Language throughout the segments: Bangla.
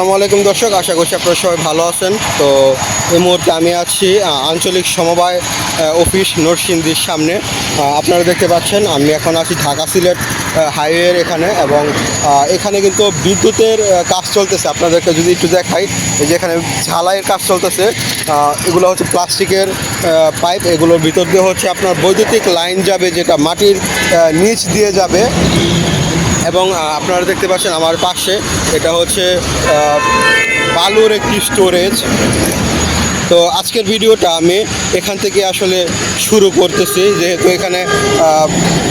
আসসালামু আলাইকুম দর্শক, আশা করছি আপনারা সবাই ভালো আছেন। তো এই মুহূর্তে আমি আছি আঞ্চলিক সমবায় অফিস নরসিংদীর সামনে। আপনারা দেখতে পাচ্ছেন, আমি এখন আছি ঢাকা সিলেট হাইওয়ের এখানে এবং এখানে কিন্তু বিদ্যুতের কাজ চলতেছে। আপনাদেরকে যদি একটু দেখাই, এই যে এখানে ঝালাইয়ের কাজ চলতেছে এগুলো হচ্ছে প্লাস্টিকের পাইপ, এগুলোর ভিতর দিয়ে হচ্ছে আপনার বৈদ্যুতিক লাইন যাবে, যেটা মাটির নিচ দিয়ে যাবে। এবং আপনারা দেখতে পাচ্ছেন আমার পাশে এটা হচ্ছে বালুর একটি স্টোরেজ তো আজকের ভিডিওটা আমি এখান থেকে আসলে শুরু করতেছি, যেহেতু এখানে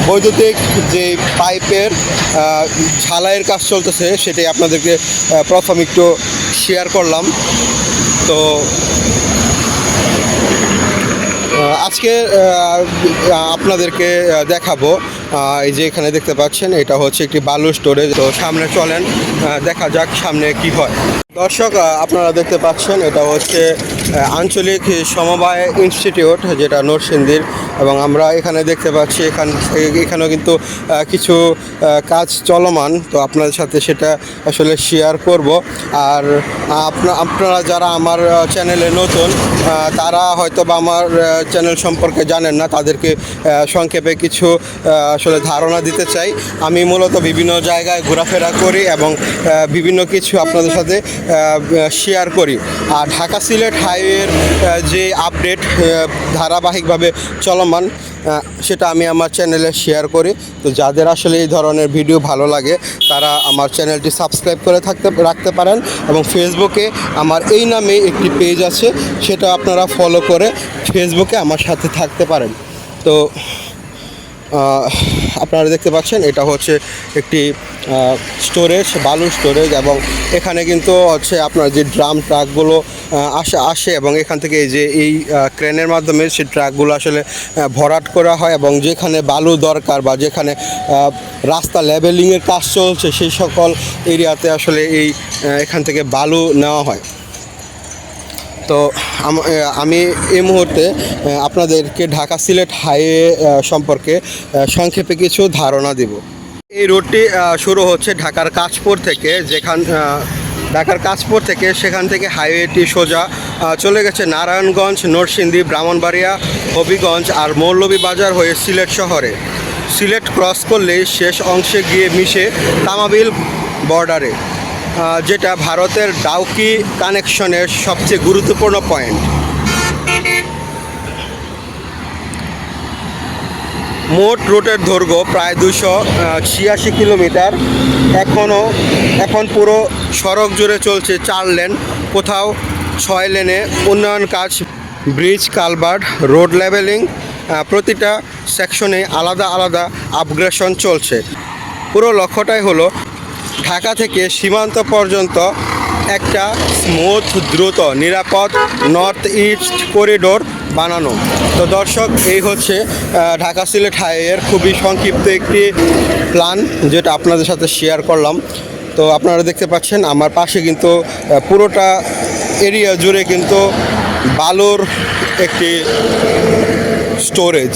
বৈদ্যুতিক যে পাইপের ঝালাইয়ের কাজ চলতেছে, সেটাই আপনাদেরকে প্রথম একটু শেয়ার করলাম। তো আজকে আপনাদেরকে দেখাবো এই যে এখানে দেখতে পাচ্ছেন, এটা হচ্ছে একটি বালু স্টোরেজ। তো সামনে চলেন দেখা যাক সামনে কি হয়। দর্শক আপনারা দেখতে পাচ্ছেন, এটা হচ্ছে আঞ্চলিক সমবায় ইনস্টিটিউট, যেটা নরসিংদীর, এবং আমরা এখানে দেখতে পাচ্ছি, এখান, এখানেও কিন্তু কিছু কাজ চলমান, তো আপনাদের সাথে সেটা আসলে শেয়ার করব। আর, আপনা, আপনারা যারা আমার চ্যানেলে নতুন তারা হয়তো বা আমার চ্যানেল সম্পর্কে জানেন না, তাদেরকে সংক্ষেপে কিছু আসলে ধারণা দিতে চাই। আমি মূলত বিভিন্ন জায়গায় ঘোরাফেরা করি এবং বিভিন্ন কিছু আপনাদের সাথে শেয়ার করি। আর ঢাকা সিলেট হাইওয়ের যে আপডেট ধারাবাহিকভাবে চলমান সেটা আমি আমার চ্যানেলে শেয়ার করি। তো যাদের আসলে এই ধরনের ভিডিও ভালো লাগে, তারা আমার চ্যানেলটি সাবস্ক্রাইব করে থাকতে, রাখতে পারেন এবং ফেসবুকে আমার এই নামে একটি পেজ আছে, সেটা আপনারা ফলো করে ফেসবুকে আমার সাথে থাকতে পারেন। তো আপনারা দেখতে পাচ্ছেন, এটা হচ্ছে একটি স্টোরেজ বালু স্টোরেজ এবং এখানে কিন্তু হচ্ছে আপনার যে ড্রাম ট্রাকগুলো আসে আসে এবং এখান থেকে যে এই ক্রেনের মাধ্যমে সেই ট্রাকগুলো আসলে ভরাট করা হয় এবং যেখানে বালু দরকার বা যেখানে রাস্তা লেভেলিংয়ের কাজ চলছে, সেই সকল এরিয়াতে আসলে এই এখান থেকে বালু নেওয়া হয়। তো আমি এই মুহূর্তে আপনাদেরকে ঢাকা সিলেট হাইওয়ে সম্পর্কে সংক্ষেপে কিছু ধারণা দিব। এই রোডটি শুরু হচ্ছে ঢাকার কাঁচপুর থেকে, যেখান ঢাকার কাঁচপুর থেকে সেখান থেকে হাইওয়েটি সোজা চলে গেছে নারায়ণগঞ্জ, নরসিংদী, ব্রাহ্মণবাড়িয়া, হবিগঞ্জ আর মৌলভীবাজার হয়ে সিলেট শহরে। সিলেট ক্রস করলেই শেষ অংশে গিয়ে মিশে তামাবিল বর্ডারে। যেটা ভারতের ডাউকি কানেকশনের সবচেয়ে গুরুত্বপূর্ণ পয়েন্ট। মোট রুটের দৈর্ঘ্য প্রায় দুশো ছিয়াশি কিলোমিটার। এখনও, এখন পুরো সড়ক জুড়ে চলছে চার লেন, কোথাও ছয় লেনে উন্নয়ন কাজ, ব্রিজ কালভার্ট রোড লেভেলিং প্রতিটা সেকশনে আলাদা আলাদা আপগ্রেশন চলছে। পুরো লক্ষ্যটাই হলো ঢাকা থেকে সীমান্ত পর্যন্ত একটা স্মুথ, দ্রুত, নিরাপদ নর্থ ইস্ট করিডোর বানানো। তো দর্শক, এই হচ্ছে ঢাকা সিলেট হাইওয়ের খুবই সংক্ষিপ্ত একটি প্ল্যান যেটা আপনাদের সাথে শেয়ার করলাম। তো আপনারা দেখতে পাচ্ছেন, আমার পাশে কিন্তু পুরোটা এরিয়া জুড়ে কিন্তু বালুর একটি স্টোরেজ।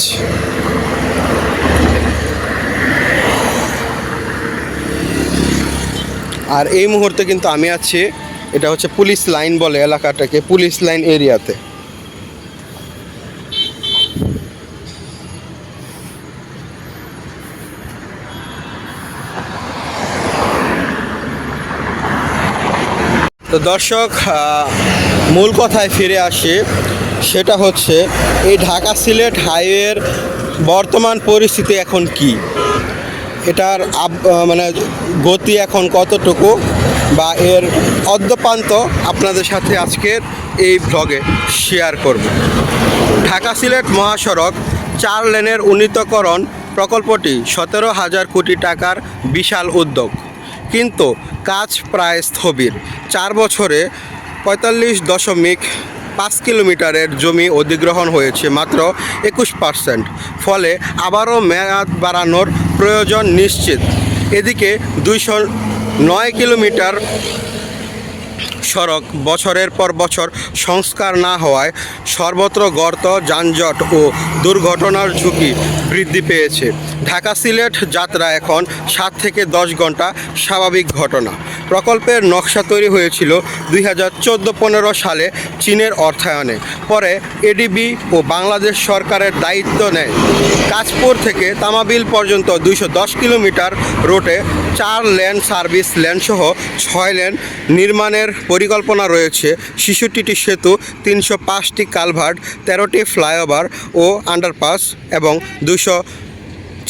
আর এই মুহূর্তে কিন্তু আমি আছি, এটা হচ্ছে পুলিশ লাইন বলে এলাকাটাকে, পুলিশ লাইন এরিয়াতে। তো দর্শক মূল কথায় ফিরে আসি, সেটা হচ্ছে, এই ঢাকা সিলেট হাইওয়ের বর্তমান পরিস্থিতি এখন কি? এটার মানে গতি এখন কতটুকু বা এর অদ্যপান্ত আপনাদের সাথে আজকের এই ব্লগে শেয়ার করব। ঢাকা সিলেট মহাসড়ক চার লেনের উন্নীতকরণ প্রকল্পটি সতেরো হাজার কোটি টাকার বিশাল উদ্যোগ। কিন্তু কাজ প্রায় স্থবির। চার বছরে পঁয়তাল্লিশ দশমিক পাঁচ কিলোমিটারের জমি অধিগ্রহণ হয়েছে মাত্র একুশ পার্সেন্ট। ফলে আবারও মেয়াদ বাড়ানোর প্রয়োজন নিশ্চিত। এদিকে দুইশো নয় কিলোমিটার সড়ক বছরের পর বছর সংস্কার না হওয়ায় সর্বত্র গর্ত, যানজট ও দুর্ঘটনার ঝুঁকি বৃদ্ধি পেয়েছে। ঢাকা সিলেট যাত্রা এখন সাত থেকে দশ ঘণ্টা স্বাভাবিক ঘটনা। প্রকল্পের নকশা তৈরি হয়েছিল দুই হাজার চোদ্দ পনেরো সালে চীনের অর্থায়নে। পরে এডিবি ও বাংলাদেশ সরকারের দায়িত্ব নেয়। কাজপুর থেকে তামাবিল পর্যন্ত দুইশো দশ কিলোমিটার রোডে চার লেন সার্ভিস লেন সহ ছয় লেন নির্মাণের পরিকল্পনা রয়েছে। শিশুটিটি সেতু, তিনশো পাঁচটি কালভার্ট, তেরোটি ফ্লাইওভার ও আন্ডারপাস এবং দুশো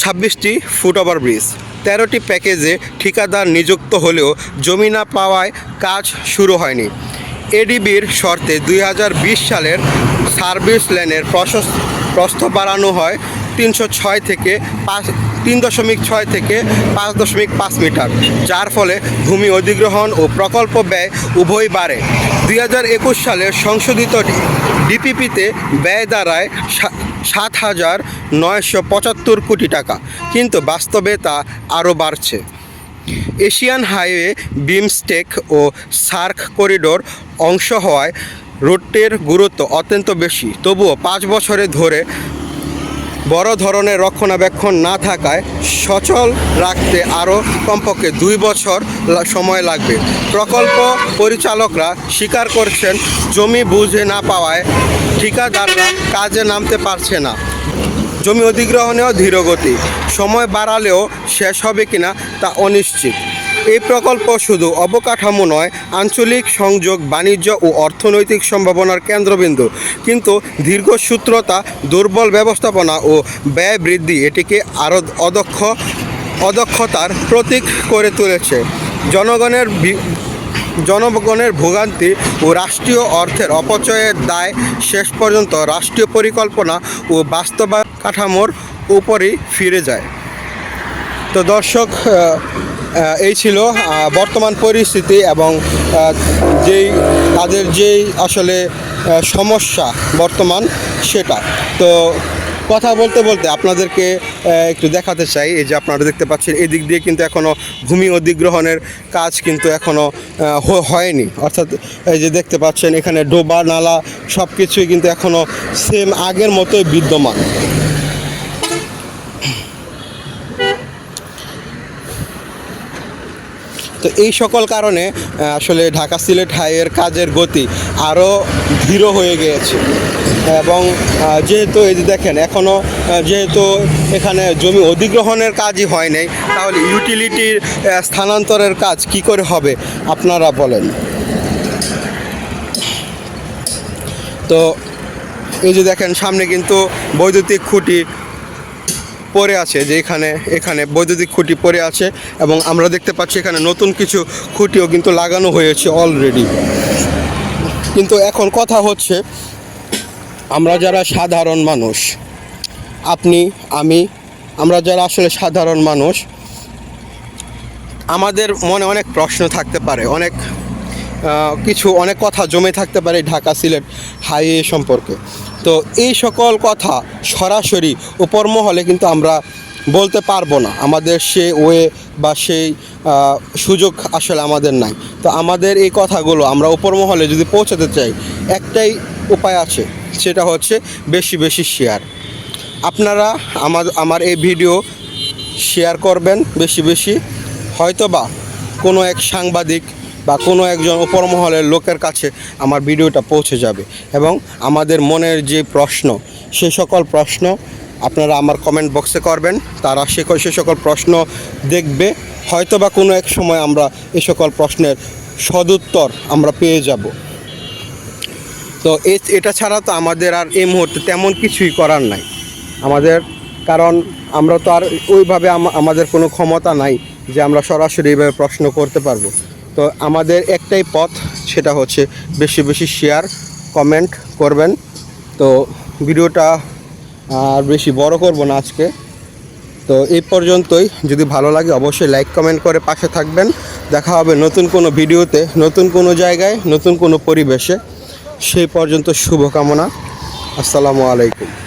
ছাব্বিশটি ফুটওভার ব্রিজ। তেরোটি প্যাকেজে ঠিকাদার নিযুক্ত হলেও জমি না পাওয়ায় কাজ শুরু হয়নি। এডিবির শর্তে দুই হাজার বিশ সালের সার্ভিস লেনের প্রশস প্রস্থ বাড়ানো হয় তিনশো ছয় থেকে পাঁচ তিন দশমিক ছয় থেকে পাঁচ দশমিক পাঁচ মিটার, যার ফলে ভূমি অধিগ্রহণ ও প্রকল্প ব্যয় উভয় বাড়ে। দুই হাজার একুশ সালের সংশোধিত ডিপিপিতে ব্যয় দাঁড়ায় সাত হাজার নয়শো পঁচাত্তর কোটি টাকা, কিন্তু বাস্তবে তা আরও বাড়ছে। এশিয়ান হাইওয়ে, বিমস্টেক ও সার্ক করিডোর অংশ হওয়ায় রোডটির গুরুত্ব অত্যন্ত বেশি, তবুও পাঁচ বছরে ধরে বড় ধরনের রক্ষণাবেক্ষণ না থাকায় সচল রাখতে আরও কমপক্ষে দুই বছর সময় লাগবে। প্রকল্প পরিচালকরা স্বীকার করছেন, জমি বুঝে না পাওয়ায় ঠিকাদাররা কাজে নামতে পারছে না। জমি অধিগ্রহণেও ধীরগতি। সময় বাড়ালেও শেষ হবে কিনা তা অনিশ্চিত। এই প্রকল্প শুধু অবকাঠামো নয়, আঞ্চলিক সংযোগ, বাণিজ্য ও অর্থনৈতিক সম্ভাবনার কেন্দ্রবিন্দু। কিন্তু দীর্ঘসূত্রতা, দুর্বল ব্যবস্থাপনা ও ব্যয় বৃদ্ধি এটিকে আরও অদক্ষ, অদক্ষতার প্রতীক করে তুলেছে। জনগণের জনগণের ভোগান্তি ও রাষ্ট্রীয় অর্থের অপচয়ের দায় শেষ পর্যন্ত রাষ্ট্রীয় পরিকল্পনা ও বাস্তবায়ন কাঠামোর উপরই ফিরে যায়। তো দর্শক এই ছিল বর্তমান পরিস্থিতি এবং যেই তাদের যেই আসলে সমস্যা বর্তমান সেটা। তো কথা বলতে বলতে আপনাদেরকে একটু দেখাতে চাই, এই যে আপনারা দেখতে পাচ্ছেন, এদিক দিয়ে কিন্তু এখনও ভূমি অধিগ্রহণের কাজ কিন্তু এখনও হয়নি। অর্থাৎ এই যে দেখতে পাচ্ছেন, এখানে ডোবা, নালা সব কিছুই কিন্তু এখনও সেম আগের মতোই বিদ্যমান। তো এই সকল কারণে আসলে ঢাকা সিলেট হাইয়ের কাজের গতি আরও ধীর হয়ে গিয়েছে। এবং যেহেতু এই যে দেখেন এখনও যেহেতু এখানে জমি অধিগ্রহণের কাজই হয় নাই, তাহলে ইউটিলিটির স্থানান্তরের কাজ কি করে হবে, আপনারা বলেন। তো এই যে দেখেন, সামনে কিন্তু বৈদ্যুতিক খুঁটি পড়ে আছে যে এখানে এখানে বৈদ্যুতিক খুঁটি পড়ে আছে এবং আমরা দেখতে পাচ্ছি এখানে নতুন কিছু খুঁটিও কিন্তু লাগানো হয়েছে অলরেডি কিন্তু এখন কথা হচ্ছে, আমরা যারা সাধারণ মানুষ, আপনি, আমি, আমরা যারা আসলে সাধারণ মানুষ, আমাদের মনে অনেক প্রশ্ন থাকতে পারে, অনেক কিছু, অনেক কথা জমে থাকতে পারে ঢাকা সিলেট হাইওয়ে সম্পর্কে। তো এই সকল কথা সরাসরি উপর মহলে কিন্তু আমরা বলতে পারব না। আমাদের সে ওয়ে বা সেই সুযোগ আসলে আমাদের নাই। তো আমাদের এই কথাগুলো আমরা উপর মহলে যদি পৌঁছাতে চাই, একটাই উপায় আছে, সেটা হচ্ছে বেশি বেশি শেয়ার আপনারা আমার আমার এই ভিডিও শেয়ার করবেন বেশি বেশি। হয়তোবা কোনো এক সাংবাদিক বা কোনো একজন উপর মহলের লোকের কাছে আমার ভিডিওটা পৌঁছে যাবে। এবং আমাদের মনের যে প্রশ্ন, সে সকল প্রশ্ন আপনারা আমার কমেন্ট বক্সে করবেন। তারা সে সে সকল প্রশ্ন দেখবে। হয়তো বা কোনো এক সময় আমরা এ সকল প্রশ্নের সদুত্তর আমরা পেয়ে যাব। তো এটা ছাড়া তো আমাদের আর এই মুহূর্তে তেমন কিছুই করার নাই। আমাদের, কারণ আমরা তো আর ওইভাবে আমাদের কোনো ক্ষমতা নাই যে আমরা সরাসরি এইভাবে প্রশ্ন করতে পারব। তো আমাদের একটাই পথ, সেটা হচ্ছে বেশি বেশি শেয়ার কমেন্ট করবেন। তো ভিডিওটা আর বেশি বড় করব না আজকে। তো এই পর্যন্তই। যদি ভালো লাগে অবশ্যই লাইক কমেন্ট করে পাশে থাকবেন। দেখা হবে নতুন কোনো ভিডিওতে, নতুন কোনো জায়গায়, নতুন কোনো পরিবেশে। সেই পর্যন্ত শুভকামনা। আসসালামু আলাইকুম।